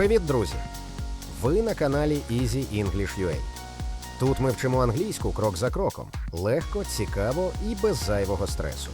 Привіт, друзі! Ви на каналі Easy English UA. Тут ми вчимо англійську крок за кроком, легко, цікаво і без зайвого стресу.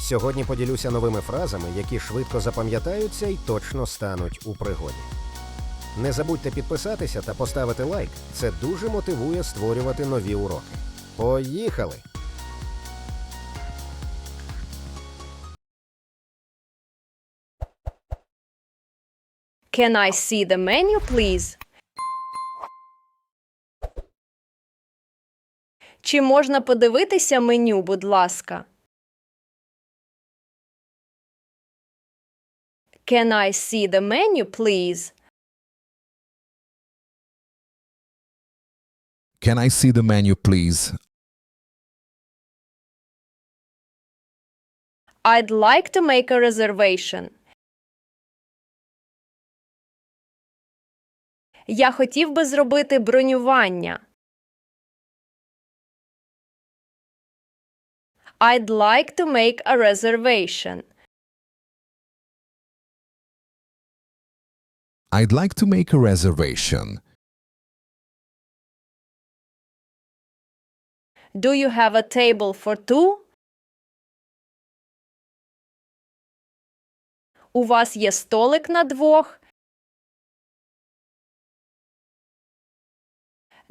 Сьогодні поділюся новими фразами, які швидко запам'ятаються і точно стануть у пригоді. Не забудьте підписатися та поставити лайк. Це дуже мотивує створювати нові уроки. Поїхали! Can I see the menu, please? Чи можна подивитися меню, будь ласка? Can I see the menu, please? Can I see the menu, please? I'd like to make a reservation. Я хотів би зробити бронювання. I'd like to make a reservation. I'd like to make a reservation. Do you have a table for two? У вас є столик на двох?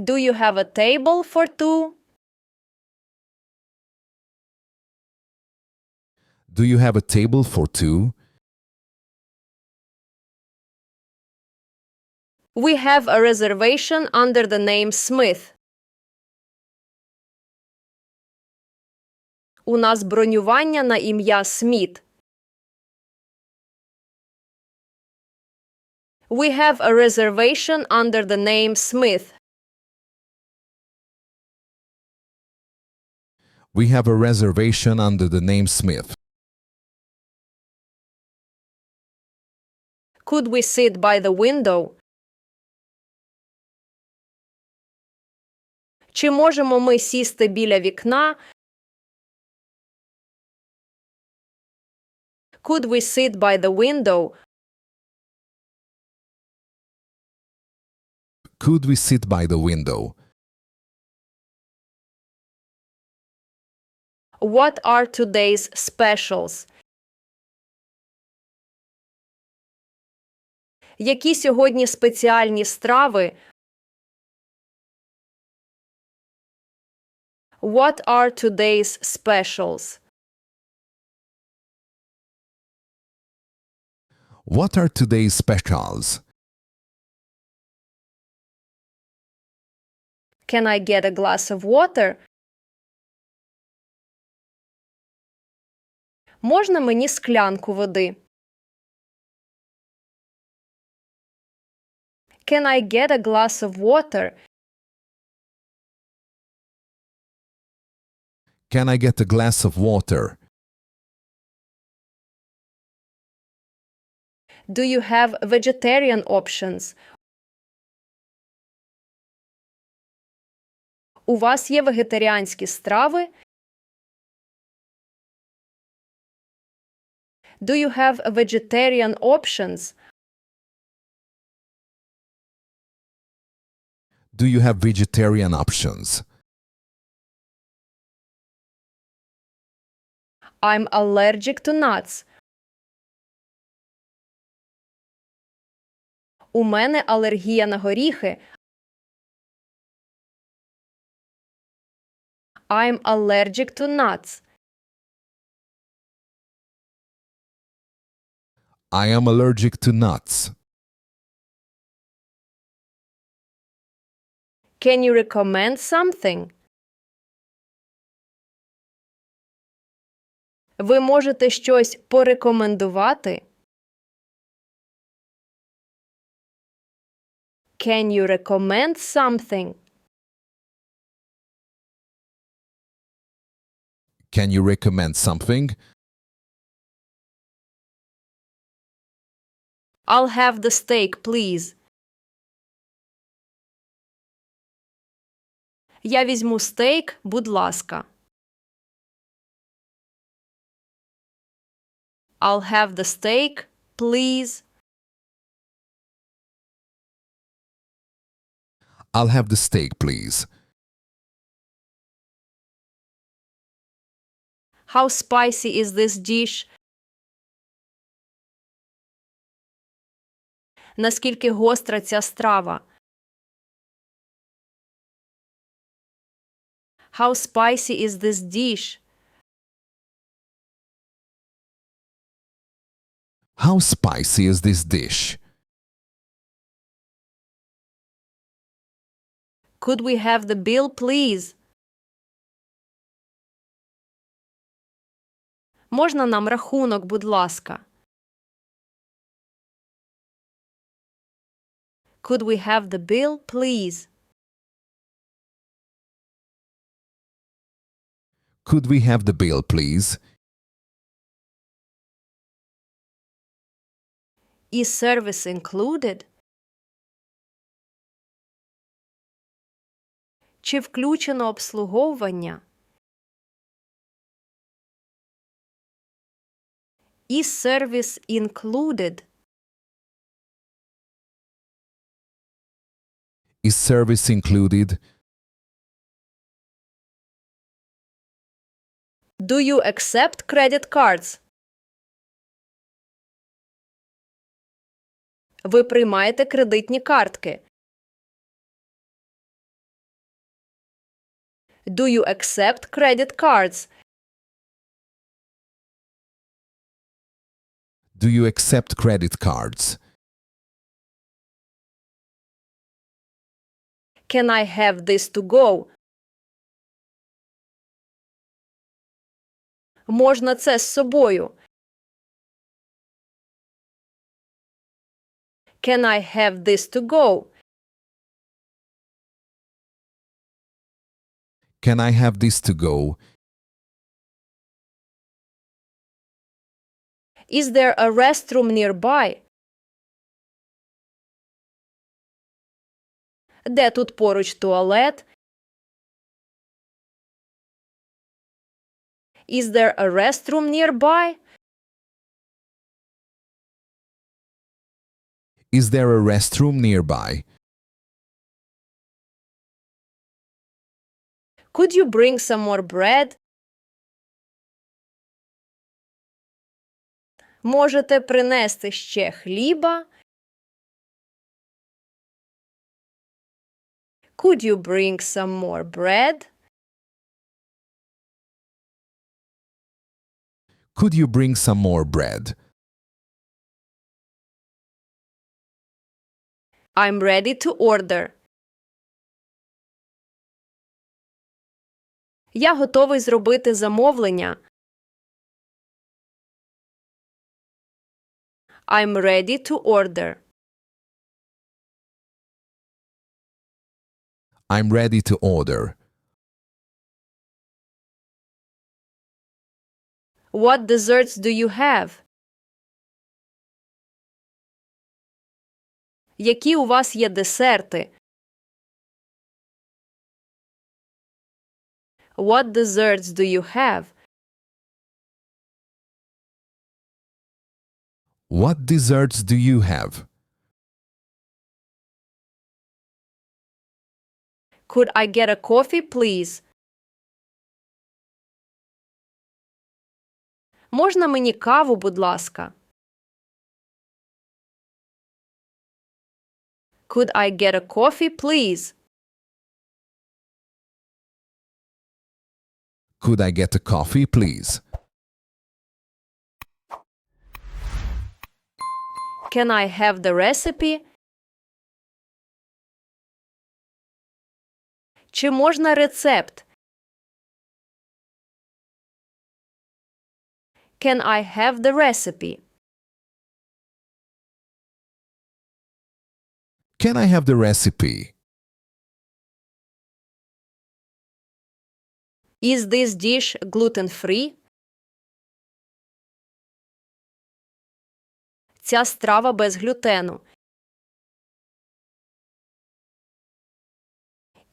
Do you have a table for two? Do you have a table for two? We have a reservation under the name Smith. У нас бронювання на ім'я Сміт. We have a reservation under the name Smith. We have a reservation under the name Smith. Could we sit by the window? Чи можемо ми сісти біля вікна? Could we sit by the window? Could we sit by the window? What are today's specials? Які сьогодні спеціальні страви? What are today's specials? What are today's specials? Can I get a glass of water? Можна мені склянку води? Can I get a glass of water? Can I get a glass of water? Do you have vegetarian options? У вас є вегетаріанські страви? Do you have vegetarian options? Do you have vegetarian options? I'm allergic to nuts. У мене алергія на горіхи. I'm allergic to nuts. I am allergic to nuts. Can you recommend something? Ви можете щось порекомендувати? Can you recommend something? Can you recommend something? I'll have the steak, please. Я візьму стейк, будь ласка. I'll have the steak, please. I'll have the steak, please. How spicy is this dish? Наскільки гостра ця страва? How spicy is this dish? How spicy is this dish? Could we have the bill, please? Можна нам рахунок, будь ласка? Could we have the bill, please? Could we have the bill, please? Is service included? Чи включено обслуговування? Is service included? Is service included? Do you accept credit cards? Ви приймаєте кредитні картки? Do you accept credit cards? Do you accept credit cards? Can I have this to go? Можна це з собою? Can I have this to go? Can I have this to go? Is there a restroom nearby? Де тут поруч туалет? Is there a restroom nearby? Is there a restroom nearby? Could you bring some more bread? Можете принести ще хліба? Could you bring some more bread? Could you bring some more bread? I'm ready to order. Я готовий зробити замовлення. I'm ready to order. I'm ready to order. What desserts do you have? Які у вас є десерти? What desserts do you have? What desserts do you have? Could I get a coffee, please? Можна мені каву, будь ласка? Could I get a coffee, please? Could I get a coffee, please? Can I have the recipe? Чи можна рецепт? Can I have the recipe? Can I have the recipe? Is this dish gluten-free? Ця страва без глютену.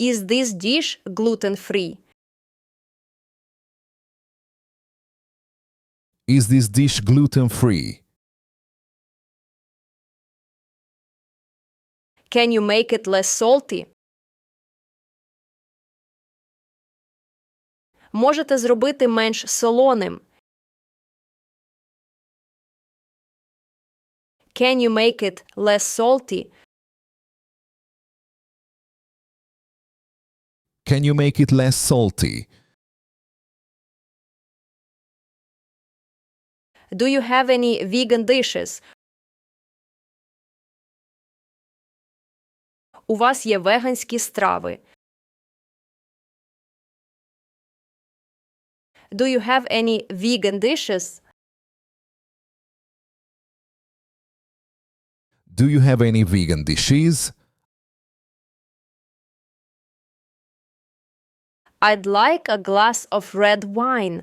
Is this dish gluten-free? Is this dish gluten-free? Can you make it less salty? Можете зробити менш солоним. Can you make it less salty? Can you make it less salty? Do you have any vegan dishes? У вас є веганські страви. Do you have any vegan dishes? Do you have any vegan dishes? I'd like a glass of red wine.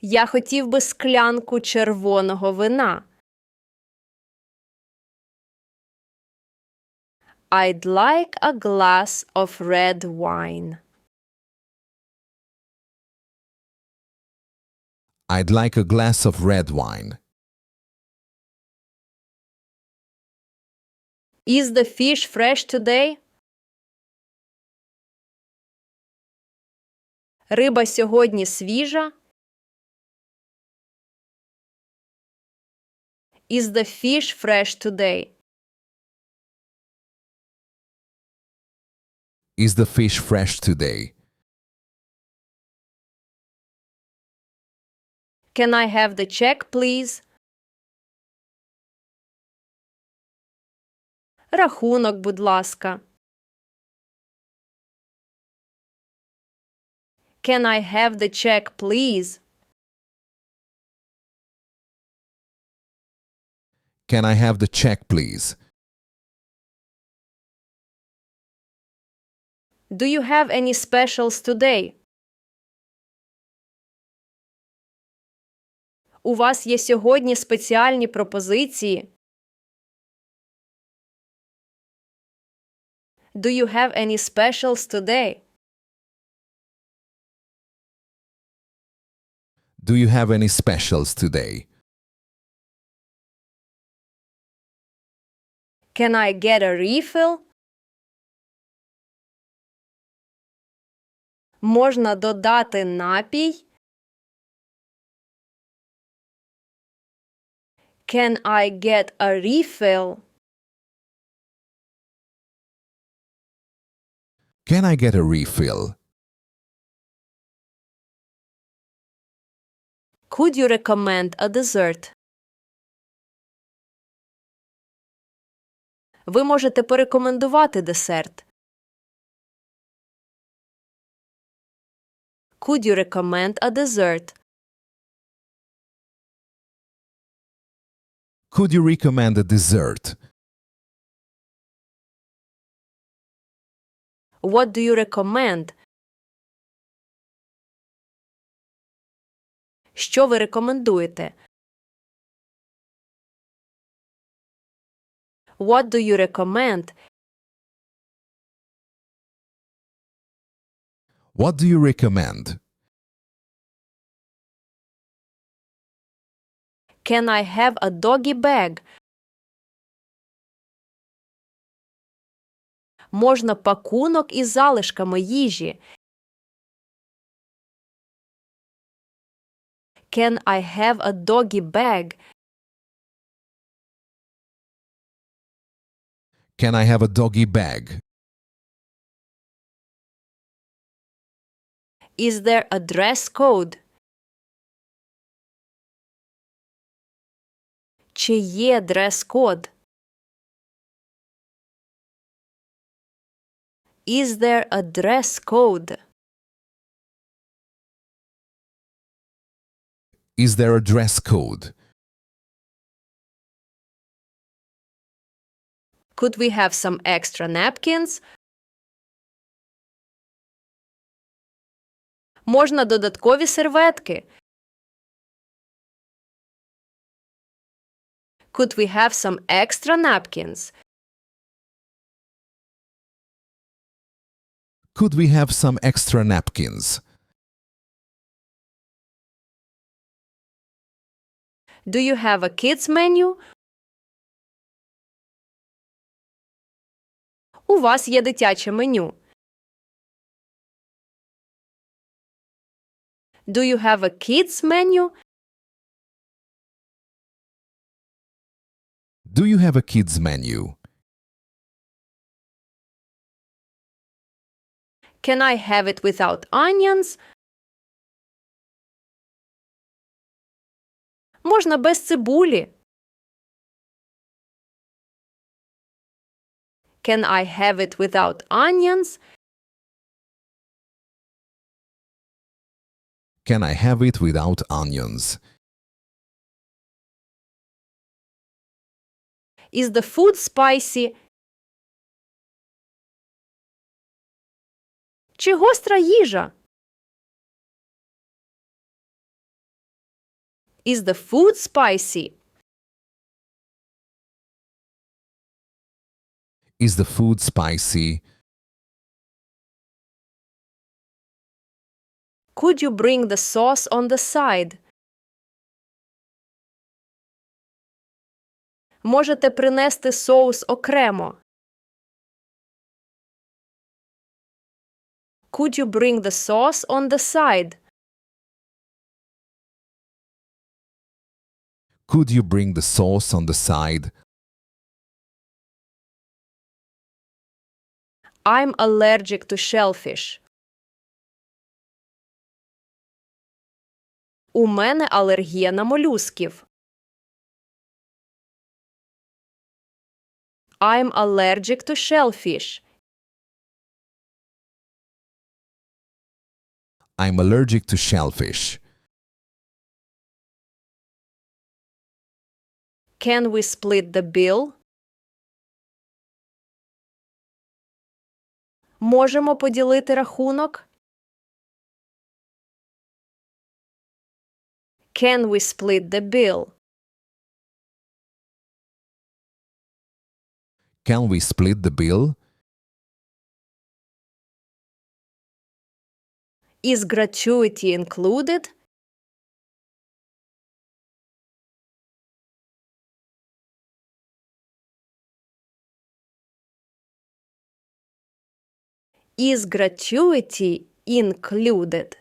Я хотів би склянку червоного вина. I'd like a glass of red wine. I'd like a glass of red wine. Is the fish fresh today? Риба сьогодні свіжа? Is the fish fresh today? Is the fish fresh today? Can I have the check, please? Рахунок, будь ласка. Can I have the check, please? Can I have the check, please? Do you have any specials today? У вас є сьогодні спеціальні пропозиції? Do you have any specials today? Do you have any specials today? Can I get a refill? Можна додати напій? Can I get a refill? Can I get a refill? Could you recommend a dessert? Ви можете порекомендувати десерт. Could you recommend a dessert? Could you recommend a dessert? What do you recommend? Що ви рекомендуєте? What do you recommend? What do you recommend? Can I have a doggy bag? Можна пакунок із залишками їжі. Can I have a doggy bag? Can I have a doggy bag? Is there a dress code? Чи є дрес-код? Is there a dress code? Is there a dress code? Could we have some extra napkins? Можна додаткові серветки. Could we have some extra napkins? Could we have some extra napkins? Do you have a kids menu? У вас є дитяче меню. Do you have a kids menu? Do you have a kids menu? Can I have it without onions? Можна без цибулі. Can I have it without onions? Can I have it without onions? Is the food spicy? Чи гостра їжа? Is the food spicy? Is the food spicy? Could you bring the sauce on the side? Можете принести соус окремо. Could you bring the sauce on the side? Could you bring the sauce on the side? I'm allergic to shellfish. У мене алергія на молюсків. I'm allergic to shellfish. I'm allergic to shellfish. Can we split the bill? Можемо поділити рахунок? Can we split the bill? Can we split the bill? Is gratuity included? Is gratuity included?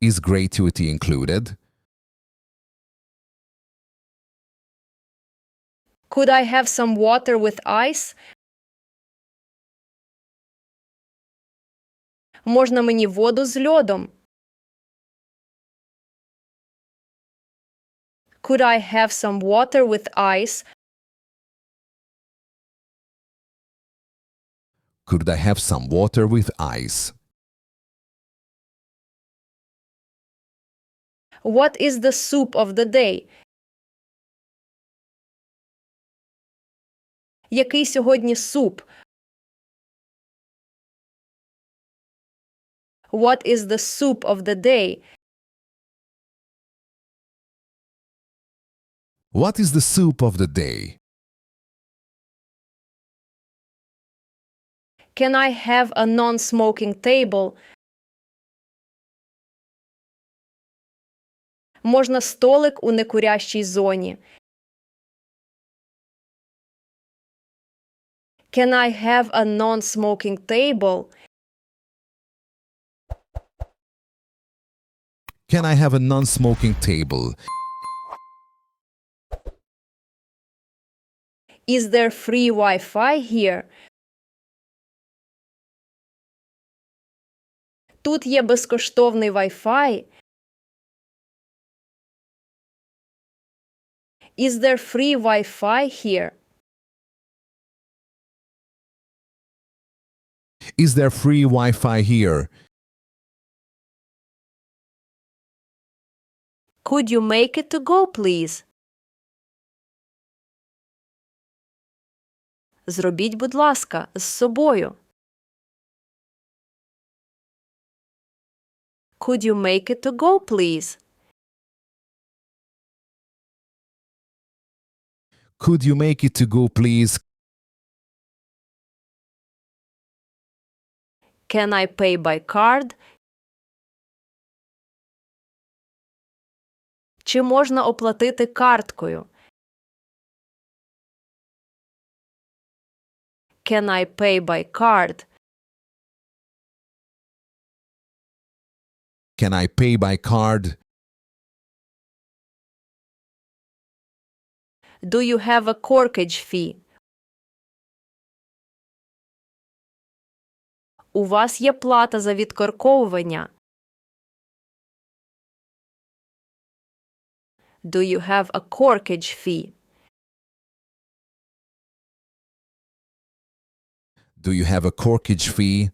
Is gratuity included? Could I have some water with ice? Можна мені воду з льодом? Could I have some water with ice? Could I have some water with ice? What is the soup of the day? Який сьогодні суп? What is the soup of the day? What is the soup of the day? Can I have a non-smoking table? Можна столик у некурящій зоні. Can I have a non-smoking table? Can I have a non smoking table? Is there free Wi-Fi here? Тут є безкоштовний Wi-Fi. Is there free Wi-Fi here? Is there free Wi Fi here? Could you make it to go, please? Зробіть, будь ласка, з собою. Could you make it to go, please? Could you make it to go, please? Can I pay by card? Чи можна оплатити карткою? Can I pay by card? Can I pay by card? Do you have a corkage fee? У вас є плата за відкорковування? Do you have a corkage fee? Do you have a corkage fee?